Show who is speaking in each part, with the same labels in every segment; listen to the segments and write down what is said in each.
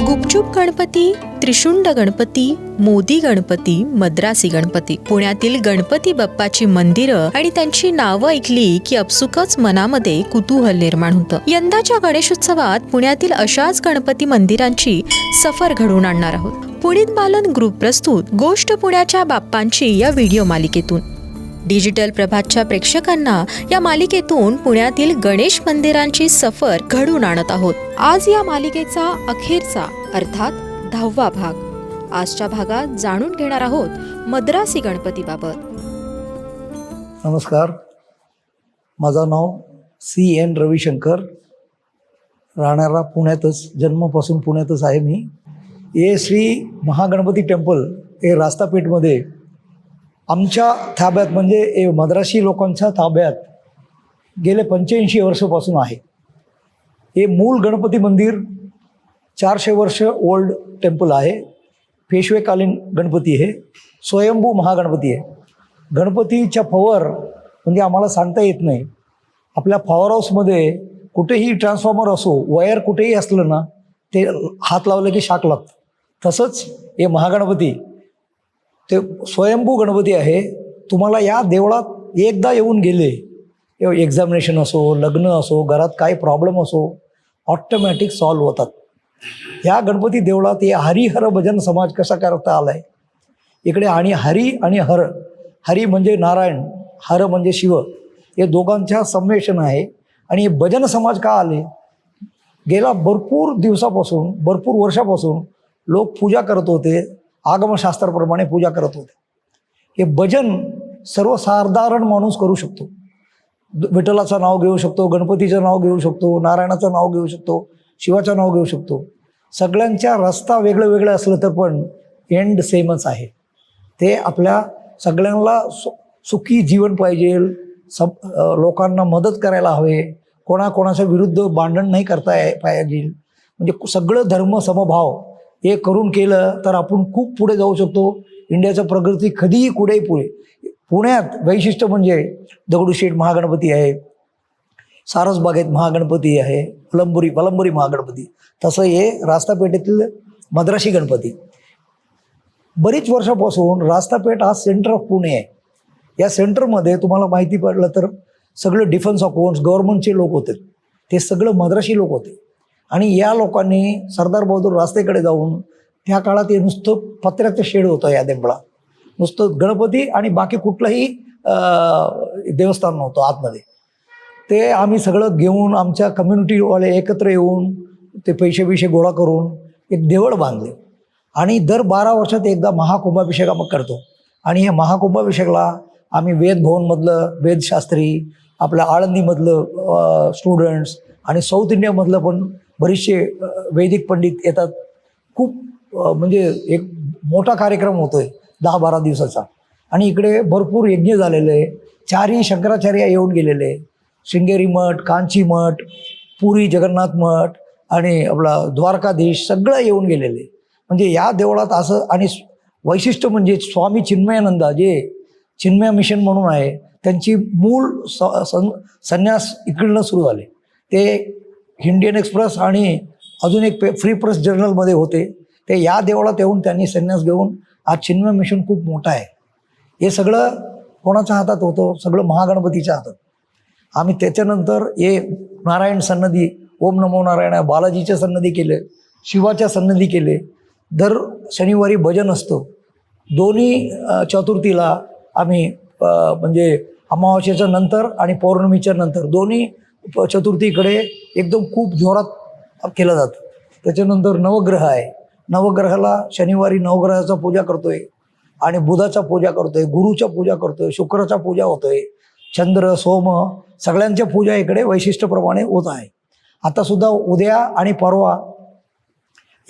Speaker 1: गुपचूप गणपती त्रिशुंड गणपती मोदी गणपती मद्रासी गणपती. पुण्यातील गणपती बाप्पाची मंदिरं आणि त्यांची नावं ऐकली की अपसुकच मनामध्ये कुतूहल निर्माण होतं. यंदाच्या गणेशोत्सवात पुण्यातील अशाच गणपती मंदिरांची सफर घडवून आणणार आहोत. पुणित बालन ग्रुप प्रस्तुत गोष्ट पुण्याच्या बाप्पांची या व्हिडिओ मालिकेतून. डिजिटल प्रभातच्या प्रेक्षकांना या मालिकेतून पुण्यातील गणेश मंदिरांची सफर घडून आणत आहोत. आज या मालिकेचा अखेरचा अर्थात दहावा भाग. आजच्या भागात जाणून घेणार आहोत मद्रासी गणपतीबाबत.
Speaker 2: नमस्कार. माझं नाव सी एन रविशंकर. राहणारा पुण्यातच जन्मापासून पुण्यातच आहे मी. हे श्री महागणपती टेम्पल हे रास्तापेठमध्ये आमच्या ताब्यात म्हणजे ए मद्रासी लोकांच्या ताब्यात गेले पंच्याऐंशी वर्षापासून आहे. हे मूळ गणपती मंदिर चारशे वर्ष ओल्ड टेम्पल आहे. पेशवेकालीन गणपती आहे. स्वयंभू महागणपती आहे. गणपतीच्या पॉवर म्हणजे आम्हाला सांगता येत नाही. आपल्या पॉवर हाऊसमध्ये कुठेही ट्रान्सफॉर्मर असो वायर कुठेही असलं ना ते हात लावलं की शाक लागतं. तसंच हे महागणपती ते स्वयंभू गणपती आहे. तुम्हाला या देवळात एकदा येऊन गेले एक्झामिनेशन असो लग्न असो घरात काही प्रॉब्लेम असो ऑटोमॅटिक सॉल्व होतात. या गणपती देवळात हे हरिहर भजन समाज कसा करता आलाय? इकडे आणि हरी आणि हर हरी म्हणजे नारायण हर म्हणजे शिव हे दोघांच्या संमेशन आहे. आणि हे भजन समाज का आले? गेला भरपूर दिवसापासून भरपूर वर्षापासून लोक पूजा करत होते. आगमशास्त्राप्रमाणे पूजा करत होते. हे भजन सर्वसाधारण माणूस करू शकतो. विठ्ठलाचं नाव घेऊ शकतो गणपतीचं नाव घेऊ शकतो नारायणाचं नाव घेऊ शकतो शिवाचं नाव घेऊ शकतो. सगळ्यांच्या रस्ता वेगळं वेगळं असलं तर पण एंड सेमच आहे. ते आपल्या सगळ्यांना सु सुखी जीवन पाहिजे. सब लोकांना मदत करायला हवे. कोणाकोणाच्या विरुद्ध भांडण नाही करता पाहिजे. म्हणजे सगळं धर्म समभाव. हे करून केलं तर आपण खूप पुढे जाऊ शकतो. इंडियाचं प्रगती कधीही कुठेही पुढे. पुण्यात वैशिष्ट्य म्हणजे दगडूशेठ महागणपती आहे. सारसबागेत महागणपती आहे. फलंबुरी फलंबुरी महागणपती. तसं हे रास्तापेठेतील मद्रासी गणपती. बरीच वर्षापासून रास्तापेठ हा सेंटर ऑफ पुणे आहे. या सेंटरमध्ये तुम्हाला माहिती पडलं तर सगळं डिफेन्स अकाउंट्स गव्हर्नमेंटचे लोक होते. ते सगळं मद्रासी लोक होते. आणि या लोकांनी सरदार बहादूर रास्तेकडे जाऊन त्या काळात हे नुसतं पत्र्याचं शेड होतं या देंबळा. नुसतं गणपती आणि बाकी कुठलंही देवस्थान नव्हतं आतमध्ये. ते आम्ही सगळं घेऊन आमच्या कम्युनिटीवाले एकत्र येऊन ते पैसे बिशे गोळा करून एक देवळ बांधले. आणि दर बारा वर्षात एकदा महाकुंभाभिषेक आपण करतो. आणि हे महाकुंभाभिषेकला आम्ही वेदभवनमधलं वेदशास्त्री आपल्या आळंदीमधलं स्टुडंट्स आणि साऊथ इंडियामधलं पण बरेचसे वैदिक पंडित येतात. खूप म्हणजे एक मोठा कार्यक्रम होतो आहे दहा बारा दिवसाचा. आणि इकडे भरपूर यज्ञ झालेले आहे. चारही शंकराचार्य येऊन गेलेले आहे. शृंगेरी मठ कांची मठ पुरी जगन्नाथ मठ आणि आपला द्वारकाधीश सगळं येऊन गेलेले म्हणजे या देवळात असं आणि वैशिष्ट्य म्हणजे स्वामी चिन्मयानंदा जे चिन्मय मिशन म्हणून आहे त्यांची मूळ स- सं- संन्यास इकडनं सुरू झाले. ते इंडियन एक्सप्रेस आणि अजून एक पे फ्री प्रेस जर्नलमध्ये होते. ते या देवळात येऊन त्यांनी संन्यास घेऊन आज चिन्मय मिशन खूप मोठं आहे. हे सगळं कोणाच्या हातात होतं? सगळं महागणपतीच्या हातात. आम्ही त्याच्यानंतर हे नारायण सन्नदी ओम नमो नारायण बालाजीच्या सन्नदी केले शिवाच्या सन्नदी केले. दर शनिवारी भजन असतं. दोन्ही चतुर्थीला आम्ही म्हणजे अमावास्येच्या नंतर आणि पौर्णमीच्या नंतर दोन्ही चतुर्थीकडे एकदम खूप जोरात केलं जातं. त्याच्यानंतर नवग्रह आहे. नवग्रहाला शनिवारी नवग्रहाचा पूजा करतोय. आणि बुधाचा पूजा करतोय गुरुच्या पूजा करतोय शुक्राचा पूजा होतोय चंद्र सोम सगळ्यांच्या पूजा इकडे वैशिष्ट्यप्रमाणे होत आहे. आता सुद्धा उद्या आणि परवा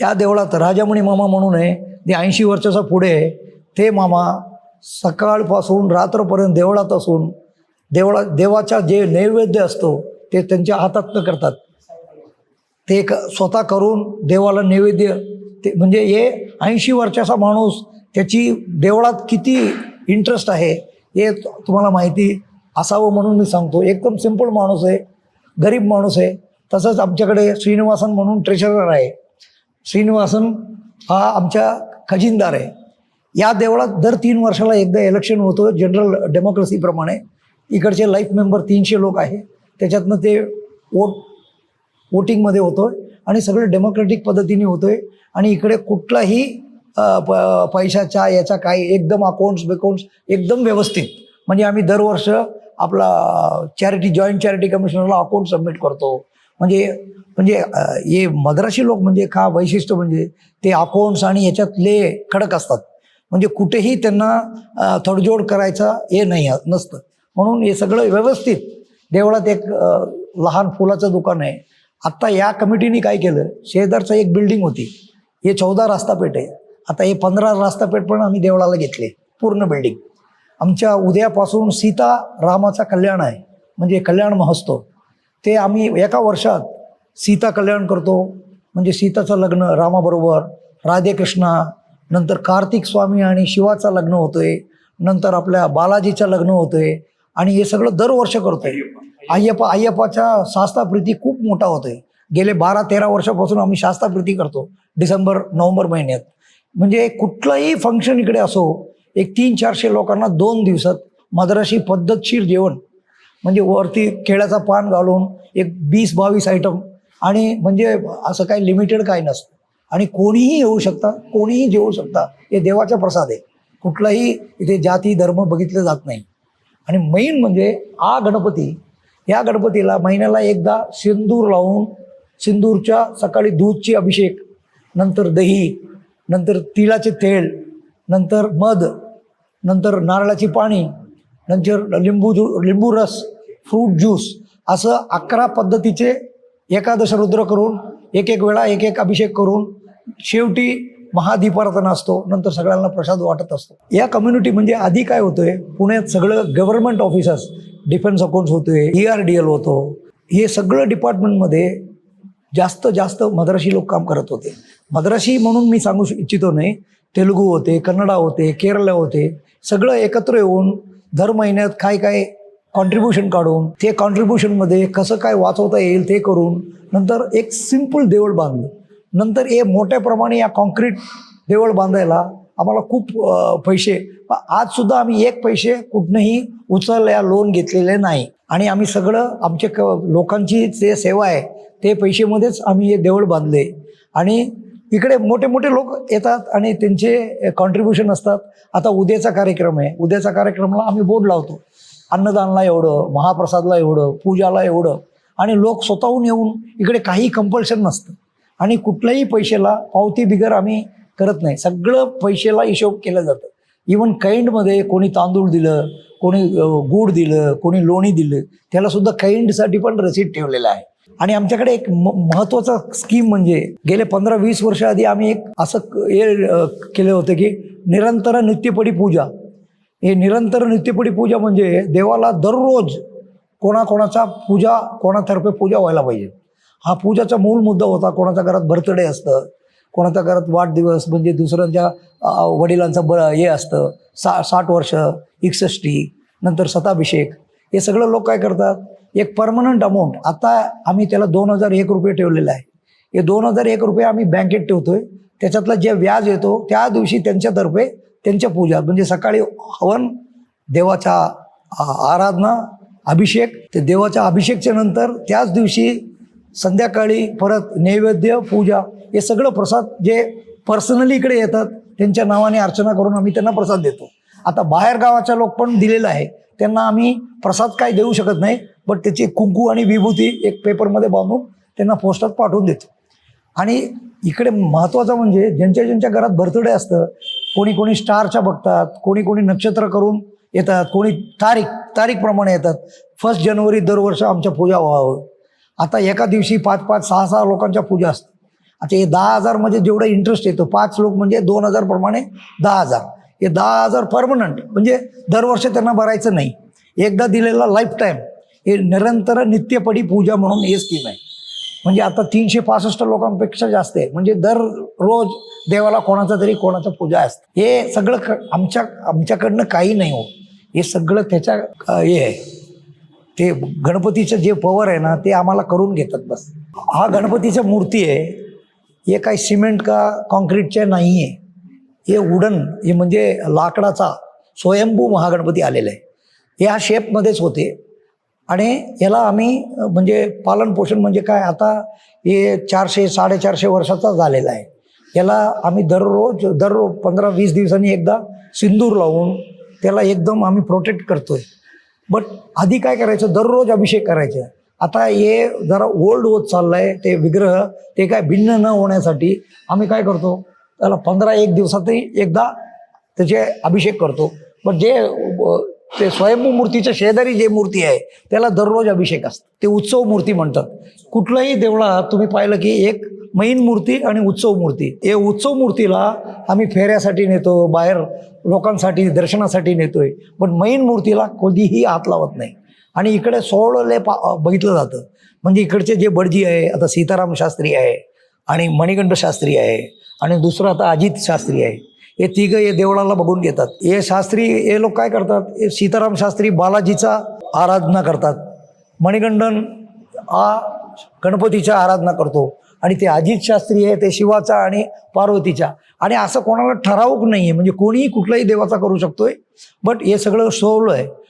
Speaker 2: या देवळात राजामणी मामा म्हणून आहे जे ऐंशी वर्षाचा पुढे आहे ते मामा सकाळपासून रात्रपर्यंत देवळात असून देवळा देवाचा जे नैवेद्य असतो ते त्यांच्या हातात करतात. ते स्वतः करून देवाला नैवेद्य ते म्हणजे हे ऐंशी वर्षाचा माणूस त्याची देवळात किती इंटरेस्ट आहे हे तुम्हाला माहिती असावं म्हणून मी सांगतो. एकदम सिंपल माणूस आहे गरीब माणूस आहे. तसंच आमच्याकडे श्रीनिवासन म्हणून ट्रेशरर आहे. श्रीनिवासन हा आमच्या खजिनदार आहे. या देवळात दर तीन वर्षाला एकदा इलेक्शन होतं जनरल डेमोक्रेसीप्रमाणे इकडचे लाईफ मेंबर तीनशे लोक आहे. त्याच्यातनं ते वोट वोटिंगमध्ये होतो आहे आणि सगळं डेमोक्रॅटिक पद्धतीने होतो आहे आणि इकडे कुठलाही प पैशाच्या याच्या काही एकदम अकाउंट्स बिकाउंट्स एकदम व्यवस्थित. म्हणजे आम्ही दरवर्ष आपला चॅरिटी जॉईंट चॅरिटी कमिशनरला अकाउंट सबमिट करतो. म्हणजे म्हणजे हे मद्रासी लोक म्हणजे का वैशिष्ट्य म्हणजे ते अकाउंट्स आणि याच्यातले खडक असतात. म्हणजे कुठेही त्यांना अ, तडजोड करायचा हे नाही नसतं. म्हणून हे सगळं व्यवस्थित देवळात एक लहान फुलाचं दुकान आहे. आत्ता या कमिटीने काय केलं? शेजारचं एक बिल्डिंग होती. हे चौदा रास्तापेठ आहे. आता हे पंधरा रास्तापेठ पण आम्ही देवळाला घेतले. पूर्ण बिल्डिंग. आमच्या उद्यापासून सीता रामाचा कल्याण आहे. म्हणजे कल्याण महोत्सव. ते आम्ही एका वर्षात सीता कल्याण करतो. म्हणजे सीताचं लग्न रामाबरोबर राधेकृष्णा नंतर कार्तिक स्वामी आणि शिवाचं लग्न होतोय. नंतर आपल्या बालाजीचं लग्न होतोय. आणि हे सगळं दरवर्ष करतोय. अय्यप्पा अय्यप्पाच्या शास्त्राप्रीती खूप मोठा होतोय. गेले बारा तेरा वर्षापासून आम्ही शास्त्राप्रीती करतो डिसेंबर नोव्हेंबर महिन्यात. म्हणजे कुठलंही फंक्शन इकडे असो एक तीन चारशे लोकांना दोन दिवसात मद्रासी पद्धतशीर जेवण म्हणजे वरती केळ्याचा पान घालून एक वीस बावीस आयटम आणि म्हणजे असं काही लिमिटेड काही नसतं. आणि कोणीही येऊ शकता कोणीही जेवू शकता हे देवाचा प्रसाद आहे. कुठलाही इथे जाती धर्म बघितलं जात नाही. आणि मेन म्हणजे हा गणपती. या गणपतीला महिन्याला एकदा सिंदूर लावून सिंदूरच्या सकाळी दूधची अभिषेक नंतर दही नंतर तिळाचे तेल नंतर मध नंतर नारळाची पाणी नंतर लिंबू जू लिंबू रस फ्रूट ज्यूस असं अकरा पद्धतीचे एकादश रुद्र करून एक एक वेळा एक एक अभिषेक करून शेवटी महादीपाराधना असतो नंतर सगळ्यांना प्रसाद वाटत असतो. या कम्युनिटी म्हणजे आधी काय होतोय पुण्यात सगळं गव्हर्नमेंट ऑफिसर्स डिफेन्स अकाउंट्स होतोय ई आर डी एल होतो. हे सगळं डिपार्टमेंटमध्ये जास्त जास्त मद्रासी लोक काम करत होते. मद्रासी म्हणून मी सांगू इच्छितो नाही तेलुगू होते कन्नडा होते केरळ होते सगळं एकत्र येऊन दर महिन्यात काय काय कॉन्ट्रीब्युशन काढून ते कॉन्ट्रीब्युशनमध्ये कसं काय वाचवता येईल ते करून नंतर एक सिंपल देऊळ बांधलं. नंतर हे मोठ्या प्रमाणे या कॉन्क्रीट देवळ बांधायला आम्हाला खूप पैसे आज सुद्धा आम्ही एक पैसे कुठनंही उचलल्या लोन घेतलेले नाही. आणि आम्ही सगळं आमचे क लोकांची जे सेवा आहे ते पैसेमध्येच आम्ही हे देवळ बांधले. आणि इकडे मोठे मोठे लोक येतात आणि त्यांचे कॉन्ट्रीब्युशन असतात. आता उद्याचा कार्यक्रम आहे. उद्याचा कार्यक्रमला आम्ही बोर्ड लावतो अन्नदानला एवढं महाप्रसादला एवढं पूजाला एवढं. आणि लोक स्वतःहून येऊन इकडे काही कंपल्शन नसतं. आणि कुठल्याही पैशाला पावती बिगर आम्ही करत नाही. सगळं पैशाला हिशोब केलं जातं. इवन कैंडमध्ये कोणी तांदूळ दिलं कोणी गूळ दिलं कोणी लोणी दिलं त्यालासुद्धा कैंडसाठी पण रसीद ठेवलेलं आहे. आणि आमच्याकडे एक म महत्त्वाचा स्कीम म्हणजे गेले पंधरा वीस वर्ष आधी आम्ही एक असं हे केलं होतं की निरंतर नित्यपडी पूजा. हे निरंतर नित्यपडी पूजा म्हणजे देवाला दररोज कोणाकोणाचा पूजा कोणातर्फे पूजा व्हायला पाहिजे. हा पूजाचा मूळ मुद्दा होता. कोणाच्या घरात बर्थडे असतं कोणाच्या घरात वाढदिवस म्हणजे दुसऱ्यांच्या वडिलांचं ब हे असतं. सा साठ वर्ष एकसष्टी नंतर सताभिषेक. हे सगळं लोक काय करतात? एक परमनंट अमाऊंट आता आम्ही त्याला दोन हजार एक रुपये ठेवलेलं आहे. हे दोन हजार एक रुपये आम्ही बँकेत ठेवतोय. त्याच्यातलं जे व्याज येतो त्या दिवशी त्यांच्यातर्फे त्यांच्या पूजा म्हणजे सकाळी हवन देवाच्या आराधना अभिषेक ते देवाच्या अभिषेकच्या नंतर त्याच दिवशी संध्याकाळी परत नैवेद्य पूजा हे सगळं प्रसाद जे पर्सनली इकडे येतात त्यांच्या नावाने अर्चना करून आम्ही त्यांना प्रसाद देतो. आता बाहेर गावाच्या लोक पण दिलेलं आहे. त्यांना आम्ही प्रसाद काय देऊ शकत नाही बट त्याची कुंकू आणि विभूती एक पेपरमध्ये बांधून त्यांना पोस्टात पाठवून देतो. आणि इकडे महत्त्वाचं म्हणजे ज्यांच्या ज्यांच्या घरात बर्थडे असतं कोणी कोणी स्टारच्या बघतात कोणी कोणी नक्षत्र करून येतात कोणी तारीख तारीखप्रमाणे येतात. फर्स्ट जानेवारी दरवर्ष आमच्या पूजा व्हावं. आता एका दिवशी पाच पाच सहा सहा लोकांच्या पूजा असतात. आता हे दहा हजार म्हणजे जेवढा इंटरेस्ट येतो पाच लोक म्हणजे दोन हजार प्रमाणे दहा हजार. हे दहा हजार परमनंट म्हणजे दरवर्ष त्यांना भरायचं नाही. एकदा दिलेला लाईफ टाईम हे निरंतर नित्यपडी पूजा म्हणून हे स्कीम आहे. म्हणजे आता तीनशे पासष्ट लोकांपेक्षा जास्त आहे. म्हणजे दर रोज देवाला कोणाचा तरी कोणाचा पूजा असते. हे सगळं आमच्या आमच्याकडनं काही नाही हो. हे सगळं त्याच्या हे आहे. ते गणपतीचं जे पवर आहे ना ते आम्हाला करून घेतात बस. हा गणपतीच्या मूर्ती आहे. हे काही सिमेंट का कॉन्क्रीटचे नाही आहे हे वुडन हे म्हणजे लाकडाचा स्वयंभू महागणपती आलेला आहे. ह्या शेपमध्येच होते. आणि याला आम्ही म्हणजे पालनपोषण म्हणजे काय आता हे चारशे साडेचारशे वर्षाचा झालेला आहे. याला आम्ही दररोज दररोज पंधरा वीस दिवसांनी एकदा सिंदूर लावून त्याला एकदम आम्ही प्रोटेक्ट करतोय. बट आधी काय करायचं? दररोज अभिषेक करायचे. आता हे जरा ओल्ड होत चाललं आहे ते विग्रह ते काय भिन्न न होण्यासाठी आम्ही काय करतो? त्याला पंधरा एक दिवसातही एकदा त्याचे अभिषेक करतो. पण जे ते स्वयंभू मूर्तीच्या शेजारी जे मूर्ती आहे त्याला दररोज अभिषेक असतो. ते उत्सव मूर्ती म्हणतात. कुठल्याही देवळात तुम्ही पाहिलं की एक मैन मूर्ती आणि उत्सव मूर्ती. हे उत्सव मूर्तीला आम्ही फेऱ्यासाठी नेतो बाहेर लोकांसाठी दर्शनासाठी नेतोय. पण मैन मूर्तीला कधीही हात लावत नाही. आणि इकडे सोळले पा बघितलं जातं. म्हणजे इकडचे जे बडजी आहे आता सीताराम शास्त्री आहे आणि मणिकंठ शास्त्री आहे आणि दुसरं आता अजित शास्त्री आहे. हे तिघं हे देवळाला बघून घेतात. हे शास्त्री हे लोक काय करतात? हे सीताराम शास्त्री बालाजीचा आराधना करतात. मणिकंठन हा गणपतीच्या आराधना करतो. आणि ते अजित शास्त्री आहे ते शिवाचा आणि पार्वतीच्या आणि असं कोणाला ठरावूक नाही आहे म्हणजे कोणीही कुठल्याही देवाचा करू शकतोय बट हे सगळं सोवलं आहे